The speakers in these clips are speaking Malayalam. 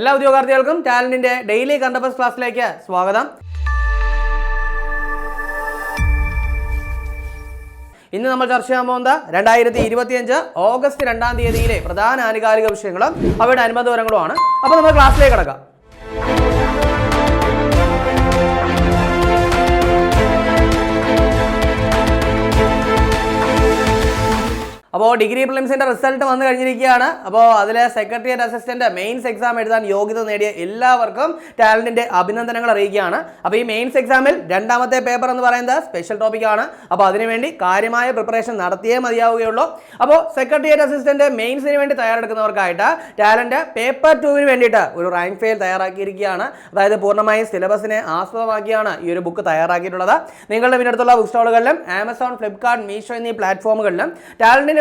എല്ലാ ഉദ്യോഗാർത്ഥികൾക്കും ടാലന്റിന്റെ ഡെയിലി കണ്ടപ്പസ് ക്ലാസ്സിലേക്ക് സ്വാഗതം. ഇന്ന് നമ്മൾ ചർച്ച ചെയ്യാൻ പോകുന്നത് രണ്ടായിരത്തി ഇരുപത്തിയഞ്ച് ഓഗസ്റ്റ് രണ്ടാം തീയതിയിലെ പ്രധാന ആനുകാലിക വിഷയങ്ങളും അവയുടെ അനുബന്ധ വിവരങ്ങളുമാണ്. അപ്പോൾ നമ്മൾ ക്ലാസ്സിലേക്ക് കിടക്കാം. അപ്പോൾ ഡിഗ്രി പ്രിലിംസിന്റെ റിസൾട്ട് വന്നു കഴിഞ്ഞിരിക്കുകയാണ്. അപ്പോൾ അതിലെ സെക്രട്ടറിയേറ്റ് അസിസ്റ്റന്റ് മെയിൻസ് എക്സാം എഴുതാൻ യോഗ്യത നേടിയ എല്ലാവർക്കും ടാലന്റിന്റെ അഭിനന്ദനങ്ങൾ അറിയിക്കുകയാണ്. അപ്പോൾ ഈ മെയിൻസ് എക്സാമിൽ രണ്ടാമത്തെ പേപ്പർ എന്ന് പറയുന്നത് സ്പെഷ്യൽ ടോപ്പിക്കാണ് അപ്പോൾ അതിനുവേണ്ടി കാര്യമായ പ്രിപ്പറേഷൻ നടത്തിയേ മതിയാവുകയുള്ളൂ. അപ്പോൾ സെക്രട്ടറിയേറ്റ് അസിസ്റ്റന്റ് മെയിൻസിന് വേണ്ടി തയ്യാറെടുക്കുന്നവർക്കായിട്ട് ടാലന്റ് പേപ്പർ ടൂവിന് വേണ്ടിയിട്ട് ഒരു റാങ്ക് ഫെയിൽ തയ്യാറാക്കിയിരിക്കുകയാണ്. അതായത് പൂർണമായും സിലബസിനെ ആസ്പദമാക്കിയാണ് ഈ ഒരു ബുക്ക് തയ്യാറാക്കിയിട്ടുള്ളത്. നിങ്ങളുടെ പിന്നടുത്തുള്ള ബുക്ക് സ്റ്റോളുകളിലും ആമസോൺ ഫ്ലിപ്കാർട്ട് മീഷോ എന്നീ പ്ലാറ്റ്ഫോമുകളിലും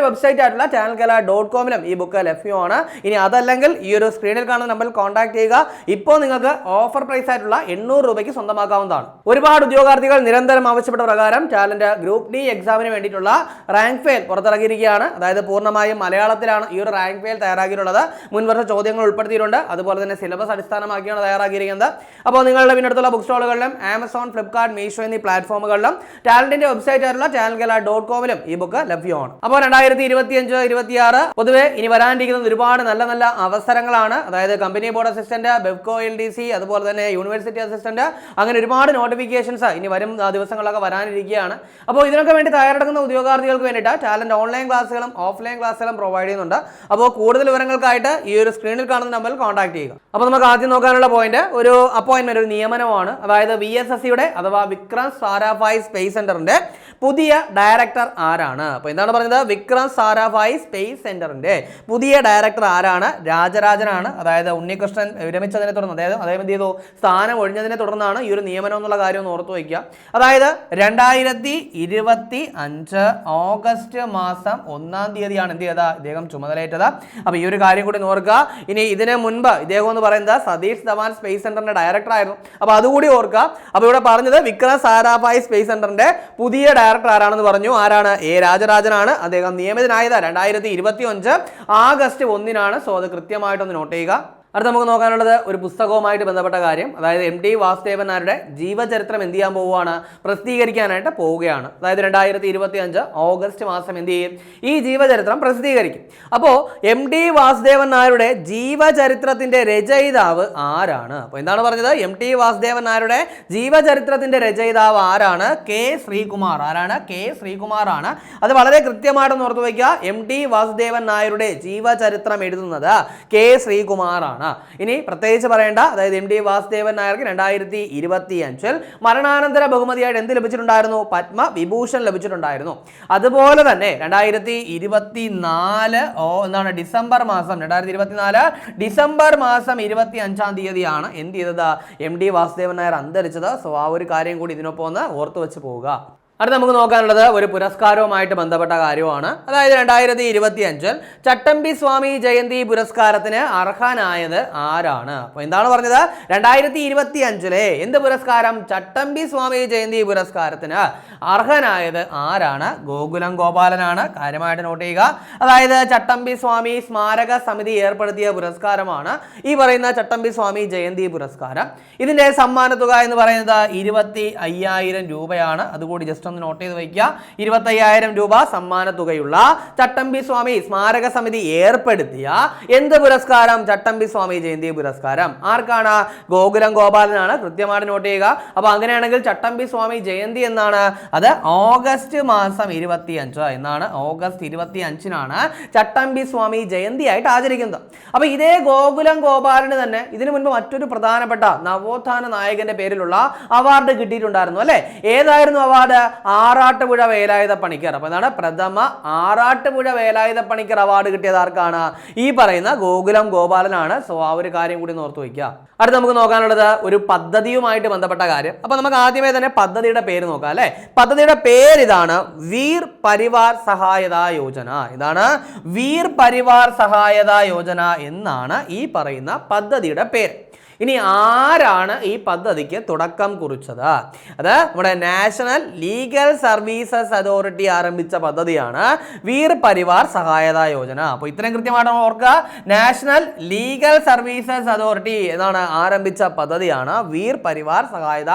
ടാലന്റിന്റെ വെബ്സൈറ്റ് ആയിട്ടുള്ള ചാനൽ കല ഡോട്ട് കോമിലും ഈ ബുക്ക് ലഭ്യമാണ്. ഇനി അതല്ലെങ്കിൽ ഈ ഒരു സ്ക്രീനിൽ കാണുന്ന നമ്പറിൽ കോൺടാക്ട് ചെയ്യുക. ഇപ്പോൾ നിങ്ങൾക്ക് ഓഫർ പ്രൈസ് ആയിട്ടുള്ള എണ്ണൂറ് രൂപയ്ക്ക് സ്വന്തമാക്കാവുന്നതാണ്. ഒരുപാട് ഉദ്യോഗാർത്ഥികൾ നിരന്തരം ആവശ്യപ്പെട്ട പ്രകാരം ടാലന്റ് ഗ്രൂപ്പ് ഡി എക്സാമിന് വേണ്ടിയിട്ടുള്ള റാങ്ക് ഫെയിൽ പുറത്തിറങ്ങിയിരിക്കുകയാണ്. അതായത് പൂർണമായും മലയാളത്തിലാണ് ഈ ഒരു റാങ്ക് ഫെയിൽ തയ്യാറാക്കിയിട്ടുള്ളത്. മുൻവർഷ ചോദ്യങ്ങൾ ഉൾപ്പെടുത്തിയിട്ടുണ്ട്. അതുപോലെ തന്നെ സിലബസ് അടിസ്ഥാനമാക്കിയാണ് തയ്യാറാക്കിയിരിക്കുന്നത്. അപ്പോൾ നിങ്ങളുടെ പിന്നടുത്തുള്ള ബുക്ക് സ്റ്റോളുകളിലും ആമസോൺ ഫ്ലിപ്കാർട്ട് മീഷോ എന്നീ പ്ലാറ്റ്ഫോമുകളിലും ടാലന്റിന്റെ വെബ്സൈറ്റ് ആയിട്ടുള്ള ചാനൽ കല ഡോട്ട് കോമിലും ഈ ബുക്ക് ലഭ്യമാണ്. അപ്പോൾ രണ്ടായിരത്തി ഇരുപത്തി അഞ്ച് ഇരുപത്തിയാറ് പൊതുവെ ഇനി വരാനിരിക്കുന്നത് ഒരുപാട് നല്ല നല്ല അവസരങ്ങളാണ്. അതായത് company board assistant Bevco L D C അതുപോലെ തന്നെ യൂണിവേഴ്സിറ്റി അസിസ്റ്റന്റ് അങ്ങനെ ഒരുപാട് നോട്ടിഫിക്കേഷൻസ് ഇനി വരും ദിവസങ്ങളൊക്കെ വരാനിരിക്കുകയാണ്. അപ്പോൾ ഇതിനൊക്കെ വേണ്ടി തയ്യാറെടുക്കുന്ന ഉദ്യോഗാർത്ഥികൾക്ക് വേണ്ടിയിട്ട് ടാലന്റ് ഓൺലൈൻ ക്ലാസ്സുകളും ഓഫ്ലൈൻ ക്ലാസ്സുകളും പ്രൊവൈഡ് ചെയ്യുന്നുണ്ട്. അപ്പോൾ കൂടുതൽ വിവരങ്ങൾക്കായിട്ട് ഈ ഒരു സ്ക്രീനിൽ കാണുന്ന നമ്പറിൽ കോൺടാക്ട് ചെയ്യുക. അപ്പോൾ നമുക്ക് ആദ്യം നോക്കാനുള്ള പോയിന്റ് ഒരു അപ്പോയിന്റ്മെന്റ് ഒരു നിയമനമാണ്. അതായത് വി എസ് എസ് സിയുടെ അഥവാ വിക്രം സാരാഭായ് സ്പേസ് സെന്ററിന്റെ പുതിയ ഡയറക്ടർ ആരാണ്? അപ്പോൾ എന്താണ് പറഞ്ഞത്? വിക്രം സാരാഭായ് സ്പേസ് സെന്ററിന്റെ പുതിയ ഡയറക്ടർ ആരാണ്? രാജരാജനാണ്. അതായത് ഉണ്ണികൃഷ്ണൻ വിരമിച്ചതിനെ തുടർന്ന് അതായത് അദ്ദേഹം എന്ത് ചെയ്തു? സ്ഥാനം ഒഴിഞ്ഞതിനെ തുടർന്നാണ് ഈ ഒരു നിയമനം എന്നുള്ള കാര്യം ഒന്ന് ഓർത്തു വയ്ക്കുക. അതായത് രണ്ടായിരത്തി ഇരുപത്തി അഞ്ച് ഓഗസ്റ്റ് മാസം ഒന്നാം തീയതിയാണ് എന്ത് ചെയ്തത്? ഇദ്ദേഹം ചുമതലയേറ്റത്. അപ്പോൾ ഈ ഒരു കാര്യം കൂടി ഓർക്കുക. ഇനി ഇതിന് മുൻപ് ഇദ്ദേഹം എന്ന് പറയുന്നത് സതീഷ് ധവാൻ സ്പേസ് സെന്ററിന്റെ ഡയറക്ടർ ആയിരുന്നു. അപ്പോൾ അതുകൂടി ഓർക്കുക. അപ്പോൾ ഇവിടെ പറഞ്ഞത് വിക്രം സാരാഭായ് സ്പേസ് സെന്ററിന്റെ പുതിയ ഡയറക്ടർ ആരാണെന്ന് പറഞ്ഞു? ആരാണ്? എ രാജരാജനാണ്. അദ്ദേഹം നിയമിതനായത് രണ്ടായിരത്തി ഇരുപത്തി അഞ്ച് ആഗസ്റ്റ് ഒന്നിനാണ്. സോ അത് കൃത്യമായിട്ടൊന്ന് നോട്ട് ചെയ്യുക. അടുത്ത നമുക്ക് നോക്കാനുള്ളത് ഒരു പുസ്തകവുമായിട്ട് ബന്ധപ്പെട്ട കാര്യം. അതായത് എം ടി വാസുദേവൻ നായരുടെ ജീവചരിത്രം എന്ത് ചെയ്യാൻ പോവുകയാണ്? പ്രസിദ്ധീകരിക്കാനായിട്ട് പോവുകയാണ്. അതായത് രണ്ടായിരത്തി ഇരുപത്തി അഞ്ച് ഓഗസ്റ്റ് മാസം എന്ത് ചെയ്യും? ഈ ജീവചരിത്രം പ്രസിദ്ധീകരിക്കും. അപ്പോൾ എം ടി വാസുദേവൻ നായരുടെ ജീവചരിത്രത്തിന്റെ രചയിതാവ് ആരാണ്? അപ്പോൾ എന്താണ് പറഞ്ഞത്? എം ടി വാസുദേവൻ നായരുടെ ജീവചരിത്രത്തിന്റെ രചയിതാവ് ആരാണ്? കെ ശ്രീകുമാർ. ആരാണ്? കെ ശ്രീകുമാർ ആണ് അത് വളരെ കൃത്യമായിട്ട് ഓർത്തു വയ്ക്കുക. എം ടി വാസുദേവൻ നായരുടെ ജീവചരിത്രം എഴുതുന്നത് കെ ശ്രീകുമാറാണ്. ഇനി പ്രത്യേകിച്ച് പറയേണ്ട അതായത് എം ഡി വാസുദേവൻ നായർക്ക് രണ്ടായിരത്തി ഇരുപത്തി അഞ്ചിൽ മരണാനന്തര ബഹുമതിയായിട്ട് എന്ത് ലഭിച്ചിട്ടുണ്ടായിരുന്നു? പത്മ വിഭൂഷൺ ലഭിച്ചിട്ടുണ്ടായിരുന്നു. അതുപോലെ തന്നെ രണ്ടായിരത്തി ഇരുപത്തി നാല് ഓ എന്താണ് ഡിസംബർ മാസം രണ്ടായിരത്തി ഇരുപത്തിനാല് ഡിസംബർ മാസം ഇരുപത്തി അഞ്ചാം തീയതിയാണ് എന്ത് ചെയ്തത്? എം ഡി വാസുദേവൻ നായർ അന്തരിച്ചത്. സോ ആ ഒരു കാര്യം കൂടി ഇതിനൊപ്പം ഒന്ന് ഓർത്തു വെച്ച് പോവുക. അടുത്ത നമുക്ക് നോക്കാനുള്ളത് ഒരു പുരസ്കാരവുമായിട്ട് ബന്ധപ്പെട്ട കാര്യമാണ്. അതായത് രണ്ടായിരത്തി ഇരുപത്തി അഞ്ചിൽ ചട്ടമ്പി സ്വാമി ജയന്തി പുരസ്കാരത്തിന് അർഹനായത് ആരാണ്? അപ്പോൾ എന്താണ് പറഞ്ഞത്? രണ്ടായിരത്തി ഇരുപത്തി അഞ്ചിലെ എന്ത് പുരസ്കാരം? ചട്ടമ്പി സ്വാമി ജയന്തി പുരസ്കാരത്തിന് അർഹനായത് ആരാണ്? ഗോകുലം ഗോപാലനാണ്. കാര്യമായിട്ട് നോട്ട് ചെയ്യുക. അതായത് ചട്ടമ്പി സ്വാമി സ്മാരക സമിതി ഏർപ്പെടുത്തിയ പുരസ്കാരമാണ് ഈ പറയുന്ന ചട്ടമ്പി സ്വാമി ജയന്തി പുരസ്കാരം. ഇതിന്റെ സമ്മാനത്തുക എന്ന് പറയുന്നത് ഇരുപത്തി അയ്യായിരം രൂപയാണ്. അതുകൂടി ജസ്റ്റ് ഒന്ന് നോട്ട് ചെയ്ത് വയ്ക്കുക. ഇരുപത്തയ്യായിരം രൂപ സമ്മാന തുകയുള്ള ചട്ടമ്പി സ്വാമി സ്മാരക സമിതി ഏർപ്പെടുത്തിയ എന്ത് പുരസ്കാരം? ചട്ടമ്പി സ്വാമി ജയന്തി പുരസ്കാരം. ആർക്കാണ്? ഗോകുലം ഗോപാലനാണ്. കൃത്യമായിട്ട് നോട്ട് ചെയ്യുക. അപ്പൊ അങ്ങനെയാണെങ്കിൽ ചട്ടമ്പി സ്വാമി ജയന്തി എന്നാണ്. അത് ഓഗസ്റ്റ് മാസം ഇരുപത്തി അഞ്ച് എന്നാണ്. ഓഗസ്റ്റ് ഇരുപത്തി അഞ്ചിനാണ് ചട്ടമ്പി സ്വാമി ജയന്തി ആയിട്ട് ആചരിക്കുന്നത്. അപ്പൊ ഇതേ ഗോകുലം ഗോപാലന് തന്നെ ഇതിനു മുൻപ് മറ്റൊരു പ്രധാനപ്പെട്ട നവോത്ഥാന നായകന്റെ പേരിലുള്ള അവാർഡ് കിട്ടിയിട്ടുണ്ടായിരുന്നു അല്ലെ? ഏതായിരുന്നു അവാർഡ്? ആറാട്ടുപുഴ വേലായുധ പണിക്കർ. അപ്പൊ എന്താണ്? പ്രഥമ ആറാട്ടുപുഴ വേലായുധ പണിക്കർ അവാർഡ് കിട്ടിയത് ആർക്കാണ്? ഈ പറയുന്ന ഗോകുലം ഗോപാലനാണ്. സോ ആ ഒരു കാര്യം കൂടി ഓർത്ത് വയ്ക്കുക അടുത്ത് നമുക്ക് നോക്കാനുള്ളത് ഒരു പദ്ധതിയുമായിട്ട് ബന്ധപ്പെട്ട കാര്യം. അപ്പോൾ നമുക്ക് ആദ്യമേ തന്നെ പദ്ധതിയുടെ പേര് നോക്കാം അല്ലെ? പദ്ധതിയുടെ പേര് ഇതാണ് വീർ പരിവാർ സഹായത യോജന. ഇതാണ് വീർ പരിവാർ സഹായത യോജന എന്നാണ് ഈ പറയുന്ന പദ്ധതിയുടെ പേര്. ഇനി ആരാണ് ഈ പദ്ധതിക്ക് തുടക്കം കുറിച്ചത്? അത് നമ്മുടെ നാഷണൽ ലീഗൽ സർവീസസ് അതോറിറ്റി ആരംഭിച്ച പദ്ധതിയാണ് വീർ പരിവാർ സഹായത യോജന. അപ്പോൾ ഇത്രയും കൃത്യമായിട്ട് ഓർക്കുക. നാഷണൽ ലീഗൽ സർവീസസ് അതോറിറ്റി എന്നാണ് ആരംഭിച്ച പദ്ധതിയാണ് വീർ പരിവാർ സഹായത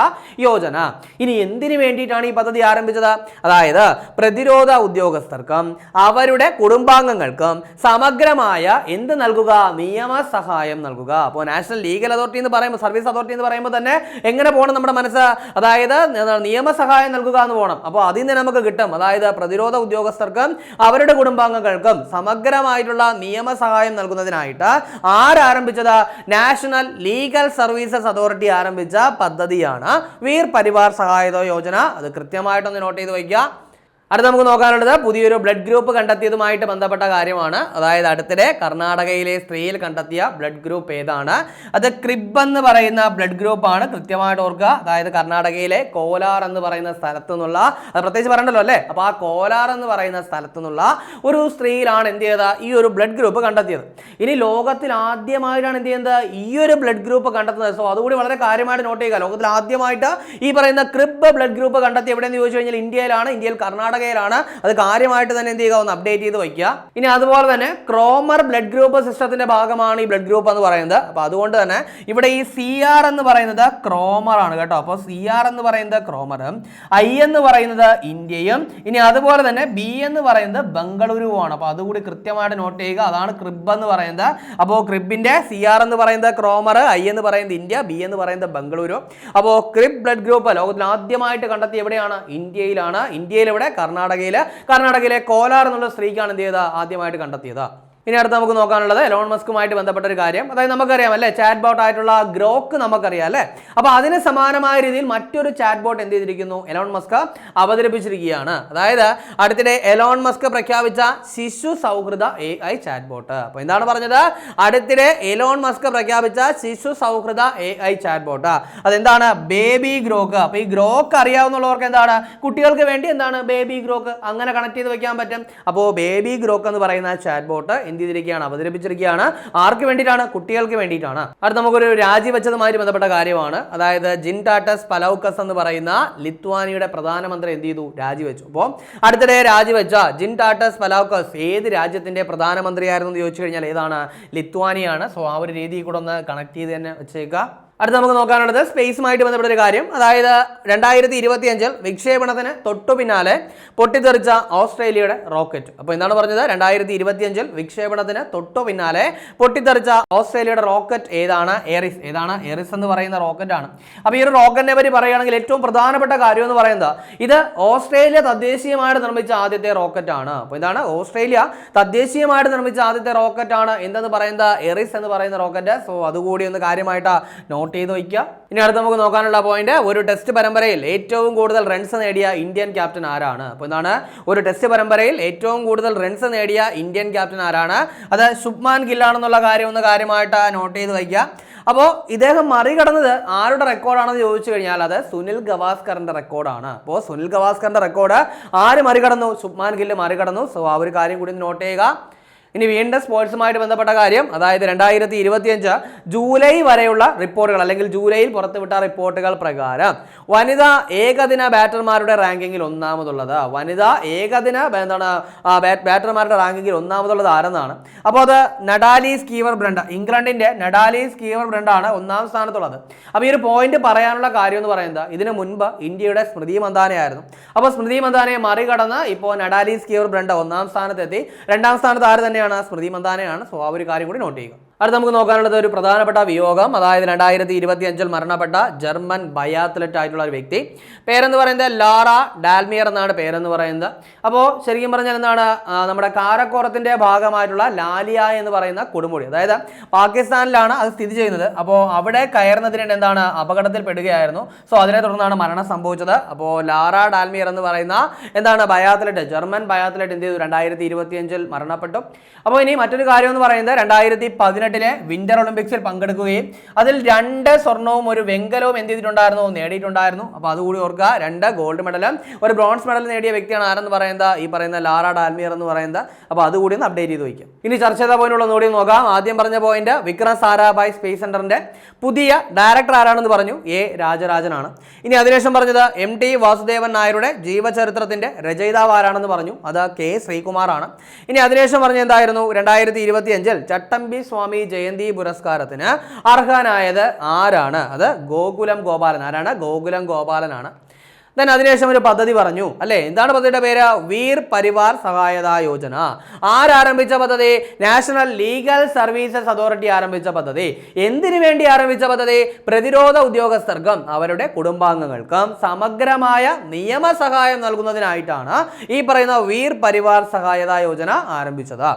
യോജന. ഇനി എന്തിനു വേണ്ടിയിട്ടാണ് ഈ പദ്ധതി ആരംഭിച്ചത്? അതായത് പ്രതിരോധ ഉദ്യോഗസ്ഥർക്കും അവരുടെ കുടുംബാംഗങ്ങൾക്കും സമഗ്രമായ എന്ത് നൽകുക? നിയമ സഹായം നൽകുക. അപ്പോൾ നാഷണൽ ലീഗൽ അതോറിറ്റി എന്ന് പറയുമ്പോൾ സർവീസ് അതോറിറ്റി എന്ന് പറയുമ്പോൾ തന്നെ എങ്ങനെ പോകണം നമ്മുടെ മനസ്സ്? അതായത് നിയമസഹായം നൽകുക എന്ന് പോകണം അപ്പോൾ അതിൽ നിന്ന് നമുക്ക് കിട്ടും. അതായത് പ്രതിരോധ ഉദ്യോഗസ്ഥർക്കും അവരുടെ കുടുംബാംഗങ്ങൾക്കും സമഗ്രമായിട്ടുള്ള നിയമസഹായം നൽകുന്നതിനായിട്ട് ആരാരംഭിച്ചത്? നാഷണൽ ലീഗൽ സർവീസസ് അതോറിറ്റി ആരംഭിച്ച പദ്ധതിയാണ് വീർ പരിവാർ സഹായതോ യോജന. അത് കൃത്യമായിട്ടൊന്ന് നോട്ട് ചെയ്ത് വയ്ക്കുക. അടുത്ത നമുക്ക് നോക്കാനുള്ളത് പുതിയൊരു ബ്ലഡ് ഗ്രൂപ്പ് കണ്ടെത്തിയതുമായിട്ട് ബന്ധപ്പെട്ട കാര്യമാണ്. അതായത് അടുത്തിടെ കർണാടകയിലെ സ്ത്രീയിൽ കണ്ടെത്തിയ ബ്ലഡ് ഗ്രൂപ്പ് ഏതാണ്? അത് ക്രിബ് എന്ന് പറയുന്ന ബ്ലഡ് ഗ്രൂപ്പാണ് കൃത്യമായിട്ട് ഓർക്കുക. അതായത് കർണാടകയിലെ കോലാർ എന്ന് പറയുന്ന സ്ഥലത്തു നിന്നുള്ള അത് പ്രത്യേകിച്ച് പറയണ്ടല്ലോ അല്ലേ? അപ്പോൾ ആ കോലാർ എന്ന് പറയുന്ന സ്ഥലത്തു നിന്നുള്ള ഒരു സ്ത്രീയിലാണ് എന്ത് ചെയ്തത്? ഈ ഒരു ബ്ലഡ് ഗ്രൂപ്പ് കണ്ടെത്തിയത്. ഇനി ലോകത്തിൽ ആദ്യമായിട്ടാണ് എന്ത് ചെയ്യുന്നത്? ഈ ഒരു ബ്ലഡ് ഗ്രൂപ്പ് കണ്ടെത്തുന്നത്. സോ അതുകൂടി വളരെ കാര്യമായിട്ട് നോട്ട് ചെയ്യുക. ലോകത്തിൽ ആദ്യമായിട്ട് ഈ പറയുന്ന ക്രിബ് ബ്ലഡ് ഗ്രൂപ്പ് കണ്ടെത്തി എവിടെയെന്ന് ചോദിച്ചു കഴിഞ്ഞാൽ ഇന്ത്യയിലാണ്. ഇന്ത്യയിൽ കർണാടകയിലാണ്. അത് കാര്യമായിട്ട് തന്നെ എന്ത് ചെയ്യുക? ഒന്ന് അപ്ഡേറ്റ് ചെയ്ത് വയ്ക്കുക. ഇനി അതുപോലെ തന്നെ ക്രോമർ ബ്ലഡ് ഗ്രൂപ്പ് സിസ്റ്റത്തിന്റെ ഭാഗമാണ് ഈ ബ്ലഡ് ഗ്രൂപ്പ് എന്ന് പറയുന്നത്. അപ്പോൾ അതുകൊണ്ട് തന്നെ ഇവിടെ ഈ സി ആർ എന്ന് പറയുന്നത് ക്രോമർ ആണ് കേട്ടോ. അപ്പോൾ സി ആർ എന്ന് പറയുന്നത് ക്രോമറും ഐ എന്ന് പറയുന്നത് ഇന്ത്യയും ഇനി അതുപോലെ തന്നെ ബി എന്ന് പറയുന്നത് ബംഗളൂരുവാണ് അപ്പോൾ അതുകൂടി കൃത്യമായിട്ട് നോട്ട് ചെയ്യുക. അതാണ് ക്രിബ് എന്ന് പറയുന്നത്. അപ്പോൾ ക്രിബിന്റെ സി ആർ എന്ന് പറയുന്നത് ക്രോമർ ഐ എന്ന് പറയുന്നത് ഇന്ത്യ ബി എന്ന് പറയുന്നത് ബംഗളൂരു. അപ്പോൾ ക്രിബ് ബ്ലഡ് ഗ്രൂപ്പ് ലോകത്തിൽ ആദ്യമായിട്ട് കണ്ടെത്തി എവിടെയാണ്? ഇന്ത്യയിലാണ്. ഇന്ത്യയിൽ എവിടെ കർണാടകയിൽ കർണാടകയിലെ കോലാർ എന്നുള്ള സ്ത്രീക്കാണ് എന്ത് ചെയ്തത്? ആദ്യമായിട്ട് കണ്ടെത്തിയത്. ഇനി അടുത്ത് നമുക്ക് നോക്കാനുള്ളത് എലോൺ മസ്കുമായിട്ട് ബന്ധപ്പെട്ട ഒരു കാര്യം. അതായത് നമുക്കറിയാം അല്ലേ? ചാറ്റ് ബോട്ട് ആയിട്ടുള്ള ഗ്രോക്ക് നമുക്കറിയാം അല്ലേ? അപ്പോൾ അതിന് സമാനമായ രീതിയിൽ മറ്റൊരു ചാറ്റ് ബോട്ട് എന്ത് ചെയ്തിരിക്കുന്നു? എലോൺ മസ്ക് അവതരിപ്പിച്ചിരിക്കുകയാണ്. അതായത് അടുത്തിടെ എലോൺ മസ്ക് പ്രഖ്യാപിച്ച ശിശു സൗഹൃദ എ ഐ ചാറ്റ് ബോട്ട് അപ്പോൾ എന്താണ് പറഞ്ഞത്? അടുത്തിടെ എലോൺ മസ്ക് പ്രഖ്യാപിച്ച ശിശു സൗഹൃദ എ ഐ ചാറ്റ് ബോട്ട് അതെന്താണ്? ബേബി ഗ്രോക്ക് അപ്പോൾ ഈ ഗ്രോക്ക് അറിയാവുന്നവർക്ക് എന്താണ്? കുട്ടികൾക്ക് വേണ്ടി എന്താണ് ബേബി ഗ്രോക്ക് അങ്ങനെ കണക്ട് ചെയ്ത് വെക്കാൻ പറ്റും. അപ്പോൾ ബേബി ഗ്രോക്ക് എന്ന് പറയുന്ന ചാറ്റ് ബോട്ട് എന്ത് ചെയ്തിരിക്കുകയാണ് അവതരിപ്പിച്ചിരിക്കുകയാണ്. ആർക്ക് വേണ്ടിയിട്ടാണ്? കുട്ടികൾക്ക് വേണ്ടിയിട്ടാണ്. അടുത്ത നമുക്കൊരു രാജിവെച്ചതുമായി ബന്ധപ്പെട്ട കാര്യമാണ്. അതായത് ജിൻ ടാറ്റസ് പലൗക്കസ് എന്ന് പറയുന്ന ലിത്വാനിയുടെ പ്രധാനമന്ത്രി എന്ത് ചെയ്തു രാജിവെച്ചു. അപ്പോൾ അടുത്തിടെ രാജിവെച്ച ജിൻ ടാറ്റസ് പലൗക്കസ് ഏത് രാജ്യത്തിന്റെ പ്രധാനമന്ത്രിയായിരുന്നു എന്ന് ചോദിച്ചു കഴിഞ്ഞാൽ ഏതാണ്? ലിത്വാനിയാണ്. സോ ആ ഒരു രീതിയിൽ കൂടെ ഒന്ന് കണക്ട് ചെയ്ത് തന്നെ വെച്ചേക്കുക. അടുത്ത നമുക്ക് നോക്കാനുള്ളത് സ്പേസുമായിട്ട് ബന്ധപ്പെട്ട ഒരു കാര്യം. അതായത് രണ്ടായിരത്തി ഇരുപത്തി അഞ്ചിൽ വിക്ഷേപണത്തിന് തൊട്ടു പിന്നാലെ പൊട്ടിത്തെറിച്ച ഓസ്ട്രേലിയയുടെ റോക്കറ്റ്. അപ്പോൾ എന്താണ് പറഞ്ഞത്? രണ്ടായിരത്തി ഇരുപത്തി അഞ്ചിൽ വിക്ഷേപണത്തിന് തൊട്ടു പിന്നാലെ പൊട്ടിത്തെറിച്ച ഓസ്ട്രേലിയയുടെ റോക്കറ്റ് ഏതാണ്? എറിസ് ഏതാണ്? എറിസ് എന്ന് പറയുന്ന റോക്കറ്റാണ് അപ്പോൾ ഈ ഒരു റോക്കറ്റിനെ പറ്റി പറയുകയാണെങ്കിൽ ഏറ്റവും പ്രധാനപ്പെട്ട കാര്യം എന്ന് പറയുന്നത് ഇത് ഓസ്ട്രേലിയ തദ്ദേശീയമായിട്ട് നിർമ്മിച്ച ആദ്യത്തെ റോക്കറ്റാണ് അപ്പോൾ ഇതാണ് ഓസ്ട്രേലിയ തദ്ദേശീയമായിട്ട് നിർമ്മിച്ച ആദ്യത്തെ റോക്കറ്റാണ് എന്തെന്ന് പറയുന്നത്? എറിസ് എന്ന് പറയുന്ന റോക്കറ്റ് സോ അതുകൂടി ഒന്ന് കാര്യമായിട്ട് ചെയ്ത് വയ്ക്കുക. ഇനി അടുത്ത് നമുക്ക് നോക്കാനുള്ള പോയിന്റ് ഒരു ടെസ്റ്റ് പരമ്പരയിൽ ഏറ്റവും കൂടുതൽ റൺസ് നേടിയ ഇന്ത്യൻ ക്യാപ്റ്റൻ ആരാണ്? അപ്പോൾ എന്താണ് ഒരു ടെസ്റ്റ് പരമ്പരയിൽ ഏറ്റവും കൂടുതൽ റൺസ് നേടിയ ഇന്ത്യൻ ക്യാപ്റ്റൻ ആരാണ്? അത് ശുഭ്മാൻ ഗില്ലാണെന്നുള്ള കാര്യം ഒന്ന് കാര്യമായിട്ട് നോട്ട് ചെയ്ത് വയ്ക്കുക. അപ്പോൾ ഇദ്ദേഹം മറികടന്നത് ആരുടെ റെക്കോർഡാണെന്ന് ചോദിച്ചു കഴിഞ്ഞാൽ അത് സുനിൽ ഗവാസ്കറിന്റെ റെക്കോർഡാണ് അപ്പോൾ സുനിൽ ഗവാസ്കറിന്റെ റെക്കോർഡ് ആര് മറികടന്നു? ശുഭ്മാൻ ഗില്ല് മറികടന്നു. സോ ആ ഒരു കാര്യം കൂടി നോട്ട് ചെയ്യുക. ഇനി വീണ്ടും സ്പോർട്സുമായിട്ട് ബന്ധപ്പെട്ട കാര്യം അതായത് രണ്ടായിരത്തി ഇരുപത്തിയഞ്ച് ജൂലൈ വരെയുള്ള റിപ്പോർട്ടുകൾ അല്ലെങ്കിൽ ജൂലൈയിൽ പുറത്തുവിട്ട റിപ്പോർട്ടുകൾ പ്രകാരം വനിതാ ഏകദിന ബാറ്റർമാരുടെ റാങ്കിങ്ങിൽ ഒന്നാമതുള്ളത്. വനിതാ ഏകദിന എന്താണ് ബാറ്റർമാരുടെ റാങ്കിങ്ങിൽ ഒന്നാമതുള്ളത് ആരെന്നാണ്? അപ്പോൾ അത് നഡാലീസ് കീവർ ബ്രണ്ട് ഇംഗ്ലണ്ടിന്റെ നഡാലീസ് കീവർ ബ്രണ്ടാണ് ഒന്നാം സ്ഥാനത്തുള്ളത്. അപ്പോൾ ഈ ഒരു പോയിന്റ് പറയാനുള്ള കാര്യം എന്ന് പറയുന്നത് ഇതിനു മുൻപ് ഇന്ത്യയുടെ സ്മൃതി മന്ദാനയായിരുന്നു. അപ്പോൾ സ്മൃതി മന്ദാനയെ മറികടന്ന് ഇപ്പോൾ നഡാലീസ് കീവർ ബ്രണ്ട് ഒന്നാം സ്ഥാനത്തെത്തി. രണ്ടാം സ്ഥാനത്ത് ആര് തന്നെയാണ്? സ്മൃതി മന്ദാനയാണ്. സോ ആ ഒരു കാര്യം കൂടി നോട്ട് ചെയ്യുക. അടുത്ത നമുക്ക് നോക്കാനുള്ളത് ഒരു പ്രധാനപ്പെട്ട വിയോഗം. അതായത് രണ്ടായിരത്തി ഇരുപത്തി അഞ്ചിൽ മരണപ്പെട്ട ജർമ്മൻ ബയാത്ലറ്റ് ആയിട്ടുള്ള ഒരു വ്യക്തി. പേരെന്ന് പറയുന്നത് ലാറ ഡാൽമിയർ എന്നാണ് പേരെന്ന് പറയുന്നത്. അപ്പോൾ ശരിക്കും പറഞ്ഞാൽ എന്താണ് നമ്മുടെ കാരക്കോറത്തിന്റെ ഭാഗമായിട്ടുള്ള ലാലിയ എന്ന് പറയുന്ന കൊടുമുടി അതായത് പാകിസ്ഥാനിലാണ് അത് സ്ഥിതി ചെയ്യുന്നത്. അപ്പോൾ അവിടെ കയറുന്നതിനിടെ എന്താണ് അപകടത്തിൽ പെടുകയായിരുന്നു സോ അതിനെ തുടർന്നാണ് മരണം സംഭവിച്ചത്. അപ്പോൾ ലാറ ഡാൽമിയർ എന്ന് പറയുന്ന എന്താണ് ബയാത്ലറ്റ് ജർമ്മൻ ബയാത്ലറ്റ് എന്ത് ചെയ്തു? രണ്ടായിരത്തി ഇരുപത്തിയഞ്ചിൽ മരണപ്പെട്ടു. അപ്പോൾ ഇനി മറ്റൊരു കാര്യം എന്ന് പറയുന്നത് രണ്ടായിരത്തി പതിനെട്ട് പതിനെട്ടിലെ വിന്റർ ഒളിമ്പിക്സിൽ പങ്കെടുക്കുകയും അതിൽ രണ്ട് സ്വർണവും ഒരു വെങ്കലവും എന്ത് ചെയ്തിട്ടുണ്ടായിരുന്നു? നേടിയിട്ടുണ്ടായിരുന്നു. അപ്പോൾ അതുകൂടി ഓർക്കുക രണ്ട് ഗോൾഡ് മെഡലും ഒരു ബ്രോൺസ് മെഡൽ നേടിയ വ്യക്തിയാണ് ആരെന്ന് പറയുന്നത്? ഈ പറയുന്ന ലാറ ഡാൽമിയർ എന്ന് പറയുന്നത്. അപ്പോൾ അതുകൂടി ഒന്ന് അപ്ഡേറ്റ് ചെയ്ത് വയ്ക്കും. ഇനി ചർച്ച ചെയ്ത പോയിന്റുള്ള നോടി നോക്കാം. ആദ്യം പറഞ്ഞ പോയിന്റ് വിക്രം സാരാഭായ് സ്പേസ് സെന്ററിന്റെ പുതിയ ഡയറക്ടർ ആരാണെന്ന് പറഞ്ഞു? എ രാജരാജനാണ്. ഇനി അതിനുശേഷം പറഞ്ഞത് എം ടി വാസുദേവൻ നായരുടെ ജീവചരിത്രത്തിന്റെ രചയിതാവ് ആരാണെന്ന് പറഞ്ഞു? അത് കെ ശ്രീകുമാറാണ്. ഇനി അതിനുശേഷം പറഞ്ഞ എന്തായിരുന്നു? രണ്ടായിരത്തി ഇരുപത്തി അഞ്ചിൽ ചട്ടമ്പി സ്വാമി ജയന്തി പുരസ്കാരത്തിന് അർഹനായത് ആരാണ്? അത് ഗോകുലം ഗോപാലൻ. ആരാണ്? ഗോകുലം ഗോപാലനാണ്. ദെൻ അതിനുശേഷം ഒരു പദ്ധതി പറഞ്ഞു. അല്ലേ? എന്താണ് പദ്ധതിയുടെ പേര്? വീർ പരിവാർ സഹായത യോജന. ആരാരംഭിച്ച പദ്ധതി? നാഷണൽ ലീഗൽ സർവീസസ് അതോറിറ്റി ആരംഭിച്ച പദ്ധതി. എന്തിനു വേണ്ടി ആരംഭിച്ച പദ്ധതി? പ്രതിരോധ ഉദ്യോഗസ്ഥർക്കും അവരുടെ കുടുംബാംഗങ്ങൾക്കും സമഗ്രമായ നിയമ സഹായം നൽകുന്നതിനായിട്ടാണ് ഈ പറയുന്ന വീർ പരിവാർ സഹായത യോജന ആരംഭിച്ചത്.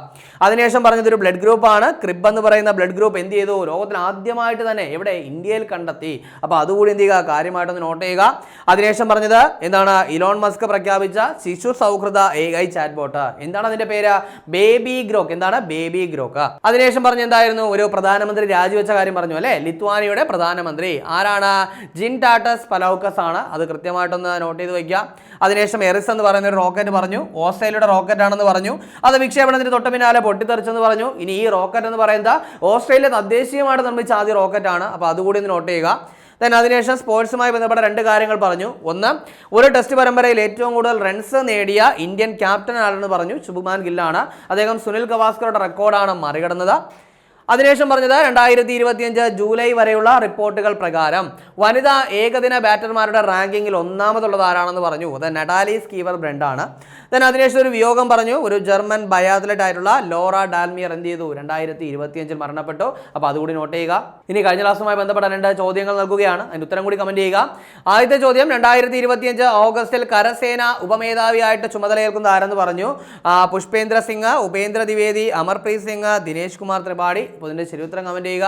അതിനുശേഷം പറഞ്ഞത് ഒരു ബ്ലഡ് ഗ്രൂപ്പാണ്. ക്രിബ് എന്ന് പറയുന്ന ബ്ലഡ് ഗ്രൂപ്പ് എന്ത് ചെയ്തു? ലോകത്തിൽ ആദ്യമായിട്ട് തന്നെ ഇവിടെ ഇന്ത്യയിൽ കണ്ടെത്തി. അപ്പോൾ അതുകൂടി എന്ത് ചെയ്യുക? കാര്യമായിട്ടൊന്ന് നോട്ട് ചെയ്യുക. അതിനുശേഷം പറഞ്ഞത് എന്താണ്? ഇലോൺ മസ്ക് പ്രഖ്യാപിച്ച ശിശു സൗഹൃദ എ ഐ ചാറ്റ് ബോട്ട് എന്താണ് അതിന്റെ പേര്? Baby Grok. എന്താണ്? Baby Grok. അതിനുശേഷം പറഞ്ഞ എന്തായിരുന്നു? ഒരു പ്രധാനമന്ത്രി രാജിവെച്ച കാര്യം പറഞ്ഞു അല്ലേ? ലിത്വാനിയുടെ പ്രധാനമന്ത്രി. ആരാണ്? ജിൻ ടാറ്റസ് പലൗക്കസ് ആണ്. അത് കൃത്യമായിട്ടൊന്ന് നോട്ട് ചെയ്ത് വെക്കുക. അതിനുശേഷം എറിസ് എന്ന് പറയുന്ന ഒരു റോക്കറ്റ് പറഞ്ഞു. ഓസ്ട്രേലിയയുടെ റോക്കറ്റ് ആണെന്ന് പറഞ്ഞു. അത് വിക്ഷേപണത്തിന് തൊട്ട് പിന്നാലെ പൊട്ടിത്തെറിച്ചെന്ന് പറഞ്ഞു. ഇനി ഈ റോക്കറ്റ് എന്ന് പറയുന്നത് ഓസ്ട്രേലിയ തദ്ദേശീയമായിട്ട് നിർമ്മിച്ച ആദ്യ റോക്കറ്റ് ആണ്. അപ്പോൾ അതുകൂടി ഒന്ന് നോട്ട് ചെയ്യുക. ദെൻ അതിനുശേഷം സ്പോർട്സുമായി ബന്ധപ്പെട്ട രണ്ട് കാര്യങ്ങൾ പറഞ്ഞു. ഒന്ന് ഒരു ടെസ്റ്റ് പരമ്പരയിൽ ഏറ്റവും കൂടുതൽ റൺസ് നേടിയ ഇന്ത്യൻ ക്യാപ്റ്റൻ ആണെന്ന് പറഞ്ഞു? ശുഭ്മാൻ ഗില്ലാണ്. അദ്ദേഹം സുനിൽ ഗവാസ്കറുടെ റെക്കോർഡാണ് മറികടന്നത്. അതിനുശേഷം പറഞ്ഞത് രണ്ടായിരത്തി ഇരുപത്തിയഞ്ച് ജൂലൈ വരെയുള്ള റിപ്പോർട്ടുകൾ പ്രകാരം വനിതാ ഏകദിന ബാറ്റർമാരുടെ റാങ്കിങ്ങിൽ ഒന്നാമതുള്ളത് ആരാണെന്ന് പറഞ്ഞു. അത് നഡാലി സ്കീവർ ബ്രണ്ടാണ് ദെൻ അതിനുശേഷം ഒരു വിയോഗം പറഞ്ഞു. ഒരു ജർമ്മൻ ബയാത്ലറ്റ് ആയിട്ടുള്ള ലോറ ഡാൽമിയർ എന്ത് ചെയ്തു? രണ്ടായിരത്തി ഇരുപത്തിയഞ്ചിൽ മരണപ്പെട്ടു. അപ്പോൾ അതുകൂടി നോട്ട് ചെയ്യുക. ഇനി കഴിഞ്ഞ ക്ലാസ്സുമായി ബന്ധപ്പെട്ട രണ്ട് ചോദ്യങ്ങൾ നൽകുകയാണ്. അതിന്റെ ഉത്തരം കൂടി കമന്റ് ചെയ്യുക. ആദ്യത്തെ ചോദ്യം രണ്ടായിരത്തി ഇരുപത്തിയഞ്ച് ഓഗസ്റ്റിൽ കരസേന ഉപമേധാവിയായിട്ട് ചുമതലയേൽക്കുന്ന ആരെന്ന് പറഞ്ഞു? പുഷ്പേന്ദ്ര സിംഗ് ഉപേന്ദ്ര ദ്വിവേദി അമർപ്രീത് സിംഗ് ദിനേശ് കുമാർ ത്രിപാഠി അപ്പോൾ ഇതിന്റെ ശരിയുത്തരം കമന്റ് ചെയ്യുക.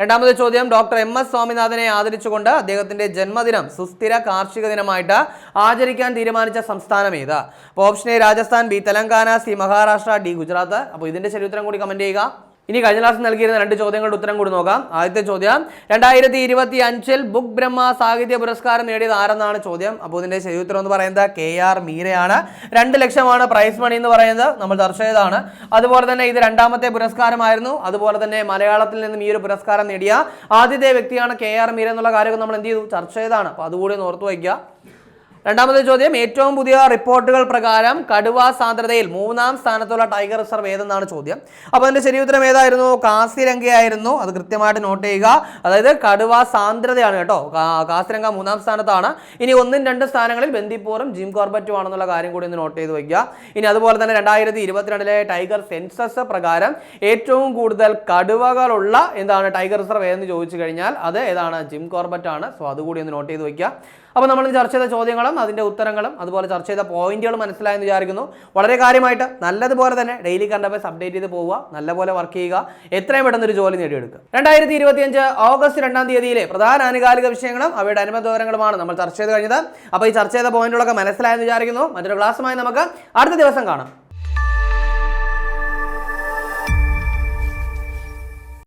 രണ്ടാമത്തെ ചോദ്യം ഡോക്ടർ എം എസ് സ്വാമിനാഥനെ ആദരിച്ചുകൊണ്ട് അദ്ദേഹത്തിന്റെ ജന്മദിനം സുസ്ഥിര കാർഷിക ദിനമായിട്ട് ആചരിക്കാൻ തീരുമാനിച്ച സംസ്ഥാനം ഏതാ? അപ്പോൾ option A Rajasthan B Telangana C Maharashtra D Gujarat. അപ്പോൾ ഇതിന്റെ ശരി ഉത്തരം കൂടി കമന്റ് ചെയ്യുക. ഇനി കഴിഞ്ഞ ക്ലാസ് നൽകിയിരുന്ന രണ്ട് ചോദ്യങ്ങളുടെ ഉത്തരം കൂടി നോക്കാം. ആദ്യത്തെ ചോദ്യം രണ്ടായിരത്തി ഇരുപത്തി അഞ്ചിൽ ബുക്ക് ബ്രഹ്മ സാഹിത്യ പുരസ്കാരം നേടിയത് ആരെന്നാണ് ചോദ്യം? അപ്പോൾ ഇതിന്റെ ശരി ഉത്തരം എന്ന് പറയുന്നത് കെ ആർ മീരയാണ്. രണ്ട് ലക്ഷമാണ് പ്രൈസ് മണി എന്ന് പറയുന്നത്. നമ്മൾ ചർച്ച ചെയ്തതാണ്. അതുപോലെ തന്നെ ഇത് രണ്ടാമത്തെ പുരസ്കാരമായിരുന്നു. അതുപോലെ തന്നെ മലയാളത്തിൽ നിന്നും ഈ ഒരു പുരസ്കാരം നേടിയ ആദ്യത്തെ വ്യക്തിയാണ് കെ ആർ മീര എന്നുള്ള കാര്യമൊക്കെ നമ്മൾ എന്ത് ചെയ്തു? ചർച്ച ചെയ്താണ് അപ്പോൾ അതുകൂടി ഒന്ന് ഓർത്തു വയ്ക്കുക. രണ്ടാമത്തെ ചോദ്യം ഏറ്റവും പുതിയ റിപ്പോർട്ടുകൾ പ്രകാരം കടുവ സാന്ദ്രതയിൽ മൂന്നാം സ്ഥാനത്തുള്ള ടൈഗർ റിസർവ് ഏതെന്നാണ് ചോദ്യം. അപ്പോൾ അതിന്റെ ശരിയുത്തരം ഏതായിരുന്നു? കാസിരംഗയായിരുന്നു. അത് കൃത്യമായിട്ട് നോട്ട് ചെയ്യുക. അതായത് കടുവ സാന്ദ്രതയാണ് കേട്ടോ. കാസിരംഗ മൂന്നാം സ്ഥാനത്താണ്. ഇനി ഒന്നും രണ്ട് സ്ഥാനങ്ങളിൽ ബന്ദിപ്പൂറും ജിം കോർബറ്റും ആണെന്നുള്ള കാര്യം കൂടി ഒന്ന് നോട്ട് ചെയ്ത് വയ്ക്കുക. ഇനി അതുപോലെ തന്നെ രണ്ടായിരത്തി ഇരുപത്തിരണ്ടിലെ ടൈഗർ സെൻസസ് പ്രകാരം ഏറ്റവും കൂടുതൽ കടുവകളുള്ള എന്താണ് ടൈഗർ റിസർവ് ഏതെന്ന് ചോദിച്ചു കഴിഞ്ഞാൽ അത് ഏതാണ്? ജിം കോർബറ്റ് ആണ് സോ അതുകൂടി ഒന്ന് നോട്ട് ചെയ്ത് വയ്ക്കുക. അപ്പോൾ നമ്മൾ ചർച്ച ചെയ്ത ചോദ്യങ്ങളും അതിന്റെ ഉത്തരങ്ങളും അതുപോലെ ചർച്ച ചെയ്ത പോയിന്റുകളും മനസ്സിലായെന്ന് വിചാരിക്കുന്നു. വളരെ കാര്യമായിട്ട് നല്ലതുപോലെ തന്നെ ഡെയിലി കണ്ടപ്പോൾ അപ്ഡേറ്റ് ചെയ്ത് പോവുക നല്ലപോലെ വർക്ക് ചെയ്യുക എത്രയും പെട്ടെന്ന് ഒരു ജോലി നേടിയെടുക്കുക. രണ്ടായിരത്തി ഇരുപത്തിയഞ്ച് ഓഗസ്റ്റ് രണ്ടാം തീയതിയിലെ പ്രധാന ആനുകാലിക വിഷയങ്ങളും അവയുടെ അനുബന്ധ വിവരങ്ങളുമാണ് നമ്മൾ ചർച്ച ചെയ്ത് കഴിഞ്ഞത്. അപ്പോൾ ഈ ചർച്ച ചെയ്ത പോയിന്റുകളൊക്കെ മനസ്സിലായെന്ന് വിചാരിക്കുന്നു. മറ്റൊരു ക്ലാസ്സുമായി നമുക്ക് അടുത്ത ദിവസം കാണാം.